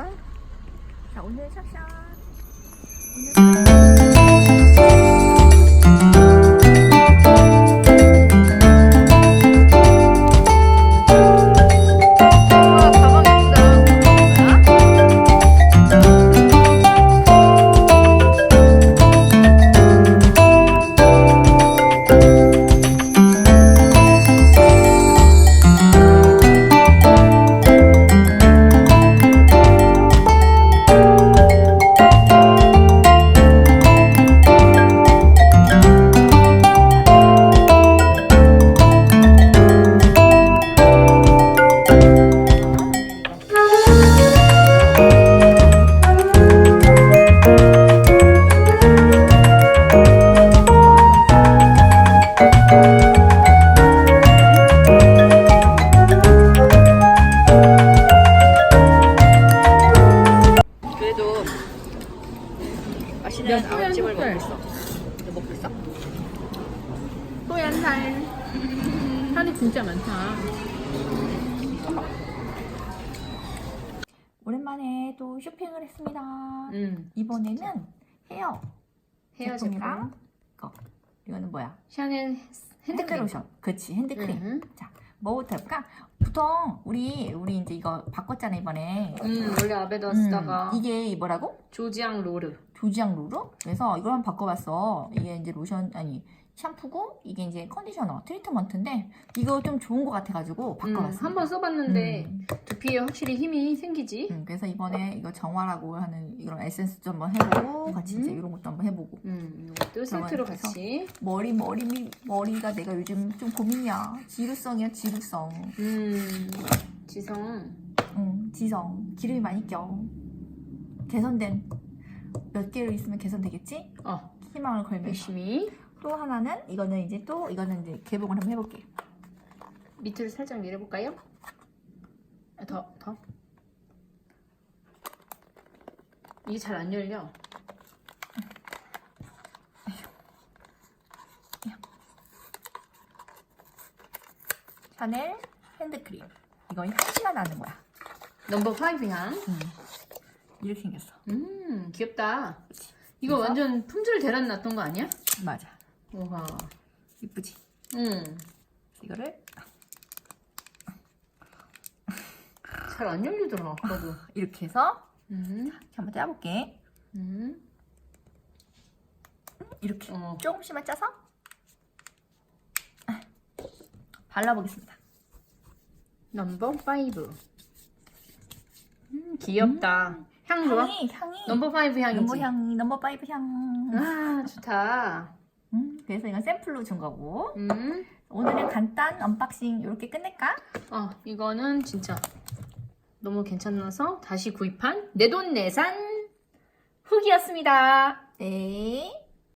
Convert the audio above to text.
볼까? 자 오늘 샵샵 와 맛있는 아웃집을 먹고 있어 너 먹고 있어? 뽀얀 살. 살이 진짜 많다. 오랜만에 또 쇼핑을 했습니다 음. 이번에는 헤어 헤어 제품이랑 제품. 이거 이거는 뭐야? 샤넬 핸드크림. 핸드로션 그치 핸드크림 음. 자 뭐부터 해볼까? 보통 우리 우리 이제 이거 바꿨잖아 이번에 음, 원래 아베다 음, 쓰다가 이게 뭐라고? 조지앙 로르. 조지앙 로루? 그래서 이걸 한번 바꿔봤어 이게 이제 로션 아니 샴푸고 이게 이제 컨디셔너 트리트먼트인데 이거 좀 좋은 것 같아가지고 음, 바꿔봤어 한번 써봤는데 음, 두피에 확실히 힘이 생기지. 음, 그래서 이번에 이거 정화라고 하는 이런 에센스도 한번 해보고 같이 이제 음. 이런 것도 한번 해보고 음, 이것도 세트로 같이. 머리 머리 미- 머리가 내가 요즘 좀 고민이야. 지루성이야 지루성. 음, 지성. 응 지성. 기름이 많이 껴. 개선된 몇 개를 있으면 개선되겠지? 어, 희망을 걸면서. 열심히 또 하나는 이거는 이제 또 이거는 이제 개봉을 한번 해볼게 밑을 살짝 내려볼까요? 아, 더, 더. 이게 잘 안 열려. 샤넬 핸드크림 이거 향기가 나는 거야 넘버 5 향. 이렇게 생겼어 음, 귀엽다. 이거 그래서? 완전 품절 대란 났던 거 아니야? 맞아 우와. 이쁘지 음, 이거를 잘 안 열리더라, 아까도. 이렇게 해서 음, 이렇게 한번 짜볼게 음, 이렇게 어. 조금씩만 짜서 발라보겠습니다 넘버 5. 음, 귀엽다. 향 좋아? 향이 향이 넘버 5 향이지? 넘버 향 넘버 파이브 향 아, 좋다. 음, 그래서 이건 샘플로 준 거고 음, 오늘은 간단 언박싱 이렇게 끝낼까? 어, 이거는 진짜 너무 괜찮아서 다시 구입한 내 돈 내산 훅이었습니다. 네